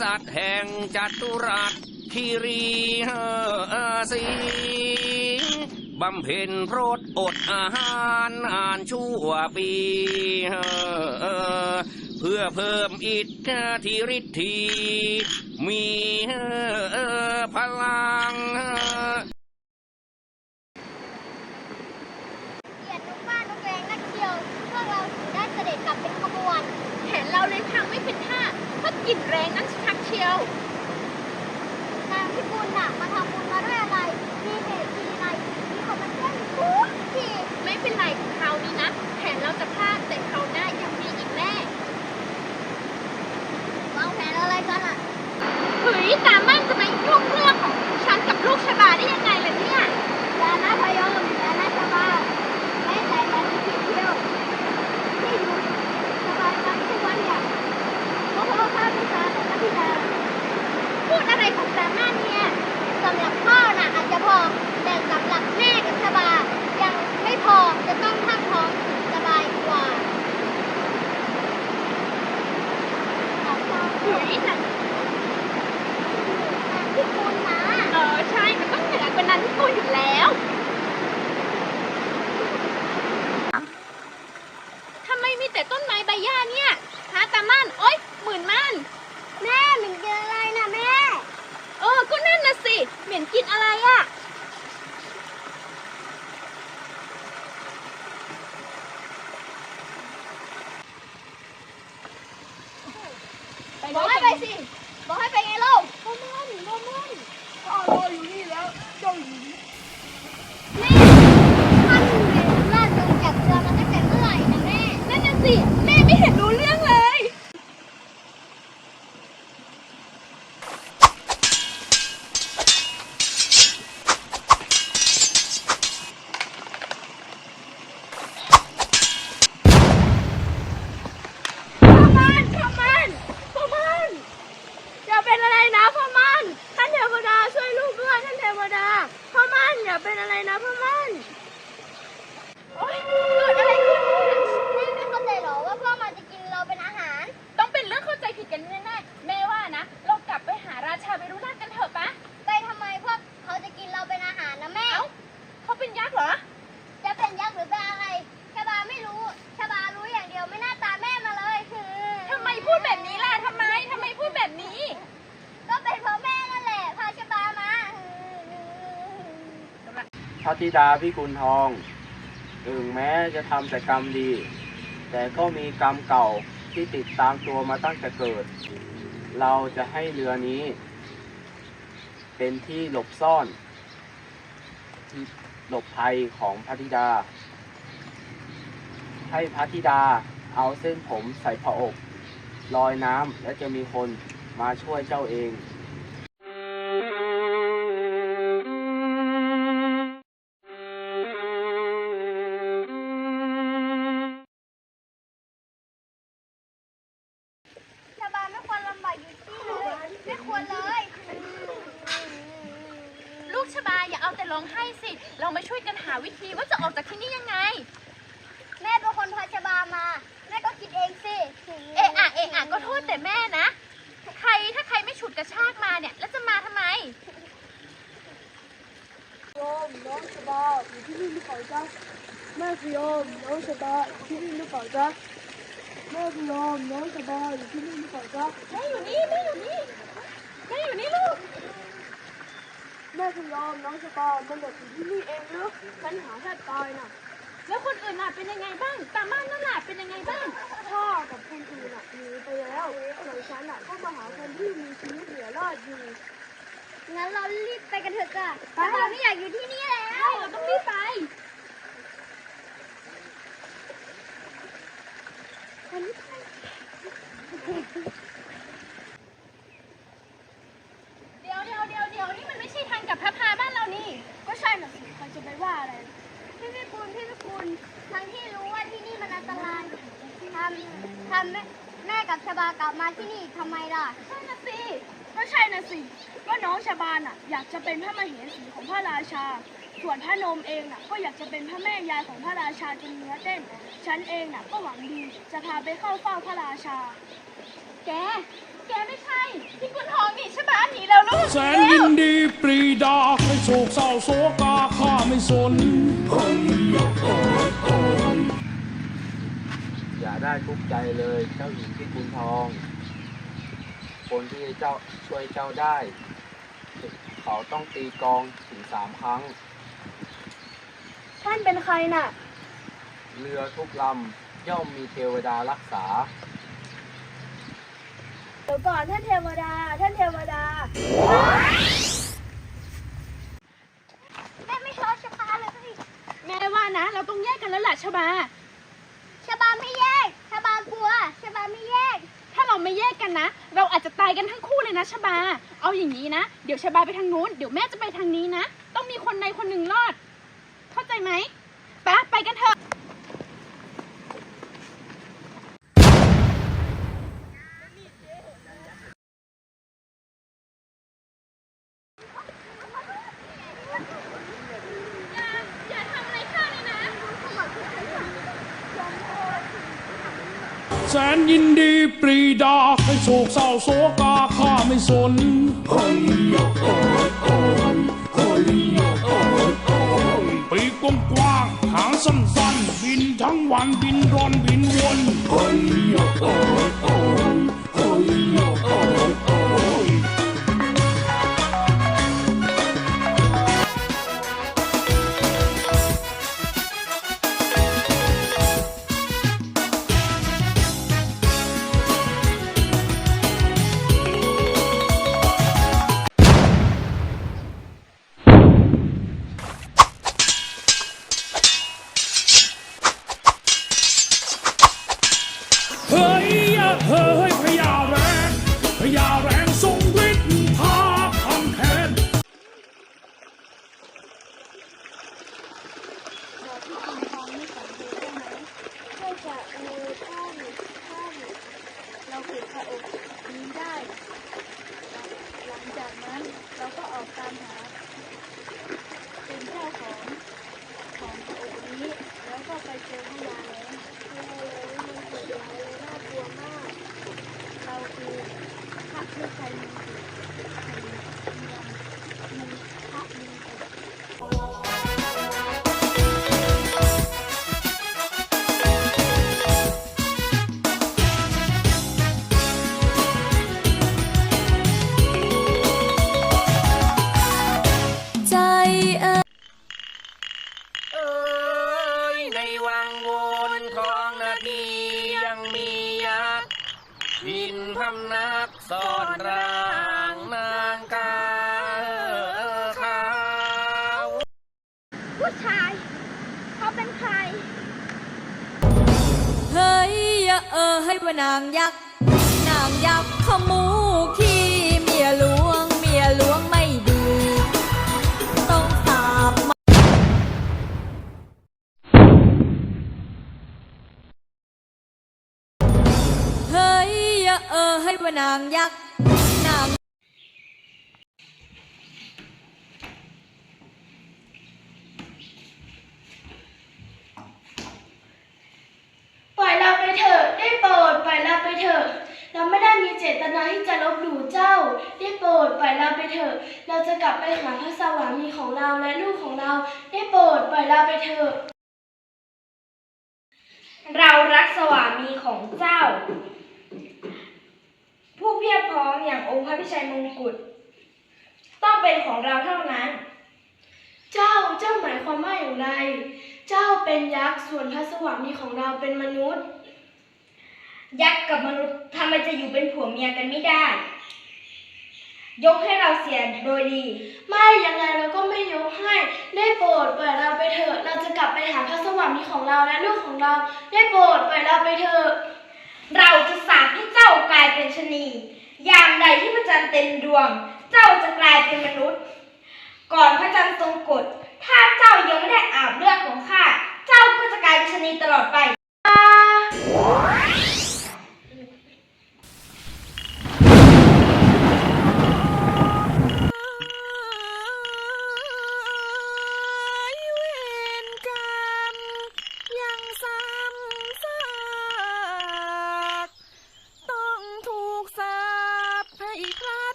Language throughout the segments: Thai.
ษัตริย์แห่งจัตุรัสคีรีสิงบำเพ็ญพรตอดอาหารอ่านชั่วปี เพื่อเพิ่มอิทธิฤทธิมีพลังเห็นเราเลยทางไม่เป็นท่า ก็กลิ่นแรงนั่นชักเชียวนางพิบูลน่ะมาทำบุญมาด้วยอะไร มีเหตุทีไรมีคนมาแจ้งทุกทีไม่เป็นไรคราวนี้นะ Bỏ hết, vai. ธิดาพิกุลทองถึงแม้จะทำแต่กรรมดี แต่ก็มีกรรมเก่าที่ติดตามตัวมาตั้งแต่เกิด เราจะให้เรือนี้ เป็นที่หลบซ่อน หลบภัยของพระธิดา ให้พระธิดาเอาเส้นผมใส่ผ้าอกลอยน้ำและจะมีคนมาช่วยเจ้าเอง ชบาอย่าเอาแต่ร้องไห้สิ เรามาช่วยกันหาวิธีว่าจะออกจากที่นี่ยังไง แม่เป็นคนพาชบามา แม่ก็คิดเองสิเอะอะเอะอะก็โทษแต่แม่นะ ใครถ้าใครไม่ฉุดกระชากมาเนี่ย แล้วจะมาทำไม โยมน้องชบาอยู่ที่นี่หรือเปล่าจ๊ะแม่คือโยมน้องชบาอยู่ที่นี่หรือเปล่าจ๊ะแม่คือโยมน้องชบาอยู่ที่นี่หรือเปล่าจ๊ะแม่อยู่นี่แม่อยู่นี่แม่อยู่นี่ น้องชะตามันหลบอยู่ที่นี่เองหรือฉันหาแทบตายน่ะ แล้วคนอื่นน่ะเป็นยังไงบ้างตาม่านนั่นน่ะเป็นยังไงบ้าง พ่อกับคนอื่นน่ะหนีไปแล้วส่วนฉันน่ะก็มาหาคนที่มีชีวิตเหลือรอดอยู่งั้นเรารีบไปกันเถอะจ้ะชบาไม่อยากอยู่ที่นี่แล้วเราต้องรีบไปเดี๋ยวเดี๋ยวเดี๋ยวเดี๋ยวนี่มันไม่ใช่ทางกลับพระพาบ้านเรานี่ ก็ใช่น่ะสิใครจะไปว่าอะไร พี่พิคุณพี่พิคุณทั้งที่รู้ว่าที่นี่มันอันตรายทำทำแม่แม่กับชบาก ลับมาที่นี่ทำไมล่ะใช่น่ะสิก็ใช่น่ะสิก็น้องชาบานอะ อยากจะเป็นพระมเหสีของพระราชา ส่วนพระนมเองน่ะก็อยากจะเป็นพระแม่ยายของพระราชาจนเนื้อเต้น ฉันเองน่ะก็หวังดีจะพาไปเข้าเฝ้าพระราชา แก แกไม่ใช่พี่กุนทองนี่ใช่ไหมหนีแล้วลูกแสนยินดีปรีดาให้โศกเศร้าโศกาข้าไม่สนอย่า ได้ทุกข์ใจเลยเจ้าหญิงพิกุลทอง คนที่เจ้าช่วยเจ้าได้ เขาต้องตีกลองถึงสามครั้ง ท่านเป็นใครน่ะ เรือทุกลำย่อมมีเทวดารักษา เดี๋ยวก่อนท่านเทวดา ท่านเทวดา แม่ไม่ชอบชบาเลย แม่ว่านะ เราต้องแยกกันแล้วแหละชบาชบาไม่แยก ชบากลัวชบาไม่แยก ถ้าเราไม่แยกกันนะ เราอาจจะตายกันทั้งคู่เลยนะชบา เอาอย่างนี้นะ เดี๋ยวชบาไปทางนู้น เดี๋ยวแม่จะไปทางนี้นะ ต้องมีคนในคนหนึ่งรอด เข้าใจไหมไปะไปกันเถอะ อย่า อย่าทำอะไรข้าเลยนะ แสนยินดีปรีดาให้โศกเศร้าโศกาข้าไม่สนโอ้ยโอ้ยโอ้ยโอ้โอ้โอ้ปีกกว้างหางสั้นๆบินทั้งวันบินร้อนบินวนโอ้ยโอ้ยโอ้ ราก็ออกตามหาเป็นเจ้าของของพระอกนี้ แล้วก็ไปเจอพญาแล้งพญาแล้งมันสุดร้ายเลยน่ากลัวมาก เราคือพระผู้ใจมีสิทธิ์มีพระ นางยักษ์นางยักษ์ขมูขี้เมียหลวง เมียหลวงไม่ดี ต้องสาบมาเฮ้ยเออให้ว่านางยักษ์นาง ปล่อยเราไปเถอะ ได้โปรด ปล่อยเราไปเถอะ เราไม่ได้มีเจ ตนาที่จะลบหลู่เจ้า ได้โปรดปล่อยเราไปเถอะ เราจะกลับไปหาพระสวามีของเราและลูกของเรา ได้โปรดปล่อยเราไปเถอะ เรารักสวามีของเจ้า ผู้เพียบพร้อมอย่างองค์พระพิชัยมงกุฎต้องเป็นของเราเท่านั้น เจ้าเจ้าหมายความว่าอย่างไร เจ้าเป็นยักษ์ส่วนพระสวามีของเราเป็นมนุษย์ ยักษ์กับมนุษย์ทำไมจะอยู่เป็นผัวเมียกันไม่ได้ ยกให้เราเสียโดยดี ไม่ยังไงเราก็ไม่ยกให้ ได้โปรดปล่อยเราไปเถอะ เราจะกลับไปหาพระสวามีของเราและลูกของเรา ได้โปรดปล่อยเราไปเถอะ เราจะสาปให้เจ้ากลายเป็นชะนียามใดที่พระจันทร์เต็มดวง เจ้าจะกลายเป็นมนุษย์ ก่อนพระจันทร์ทรงกฎถ้าเจ้ายังไม่ได้อาบเลือดของข้า เจ้าก็จะกลายเป็นชะนี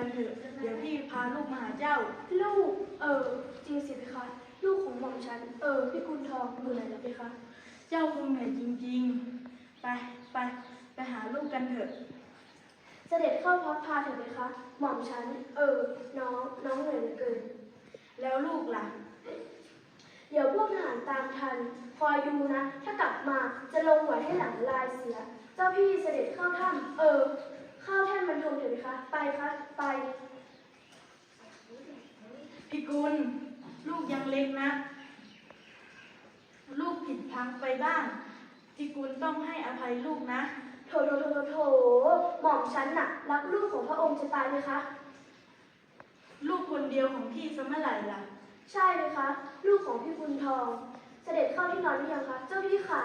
กันเถอะเดี๋ยวพี่พาลูกมาหาเจ้า ลูก เออจริงสิเพคะ ลูกของหม่อมฉัน เออพี่คุณทองอยู่ไหนล่ะเพคะ เจ้าคงเหนื่อยจริงๆ ไปไปไปหาลูกกันเถอะ เสด็จเข้าพักพาเถอะเพคะ หม่อมฉัน เออ น้องน้องเหนื่อยเหลือเกิน แล้วลูกล่ะ เดี๋ยวพวกทหารตามทัน คอยดูนะ ถ้ากลับมาจะลงไหวให้หลังลายเสีย เจ้าพี่เสด็จเข้าถ้ำเออ เข้าแท่นบรรทมเถอะไหมคะ ไปคะไป พี่กุล ลูกยังเล็กนะ ลูกผิดพลังไปบ้าง พี่กุลต้องให้อภัยลูกนะ โถโถโถโถโถหม่อมฉันน่ะ รักลูกของพระองค์จะตายไหมคะ ลูกคนเดียวของพี่สมัยไหร่ล่ะ ใช่เลยคะ ลูกของพี่บุญทอง เสด็จเข้าที่นอนหรือยังคะ เจ้าพี่ขา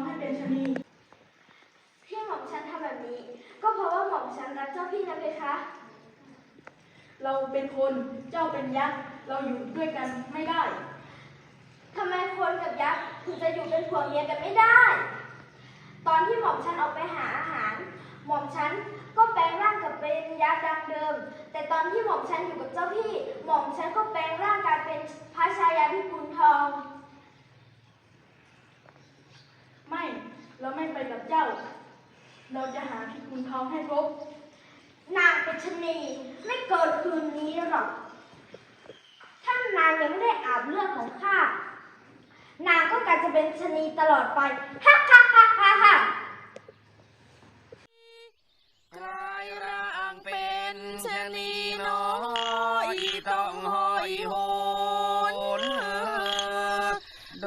องให้เป็นชะนีที่หม่อมฉันทำแบบนี้ ก็เพราะว่าหม่อมฉันรักเจ้าพี่นะเพคะ เราเป็นคนเจ้าเป็นยักษ์เราอยู่ด้วยกันไม่ได้ทำไมคนกับยักษ์ถึงจะอยู่เป็นผัวเมียกันไม่ได้ ตอนที่หม่อมฉันออกไปหาอาหาร หม่อมฉันก็แปลงร่างกับเป็นยักษ์ดังเดิม แต่ตอนที่หม่อมฉันอยู่กับเจ้าพี่ หม่อมฉันก็แปลงร่างกลายเป็นพระชายาพิกุลทอง ไม่ เราไม่ไปกับ เจ้า เราจะหาพิกุลทองให้พบ นางเป็นชะนีไม่เกินคืนนี้หรอกถ้านนางยังไม่ได้อาบเลือดของข้า นางก็กลายจะเป็นชะนีตลอดไปฮ่าฮ่าฮ่าฮ่าฮ่ากลายร่างเป็นชะนีน้อยต้องห้อยโหนโด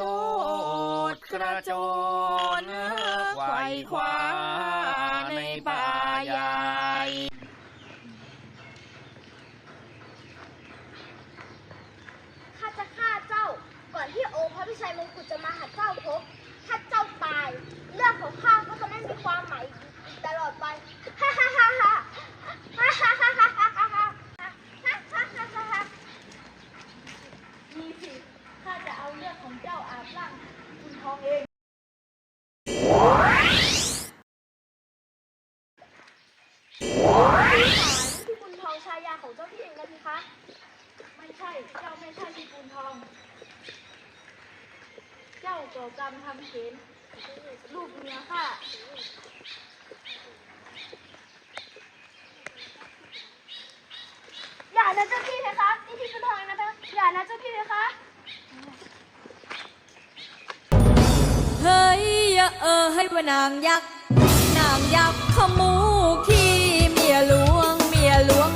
ดกระโจน ขว่คว้าในป่าใหญ่ข้าจะฆ่าเจ้าก่อนที่องค์พระพิชัยมงกุฎจะมาหาเจ้าพบถ้าเจ้าตาย เรื่องของข้าก็จะไม่มีความหมาย องนะเพคะอย่านะเจ้าพี่เพคะ เฮ้ยอย่าเออให้ว่านางยักษ์ นางยักษ์ขมูขี้เมียหลวง เมียหลวง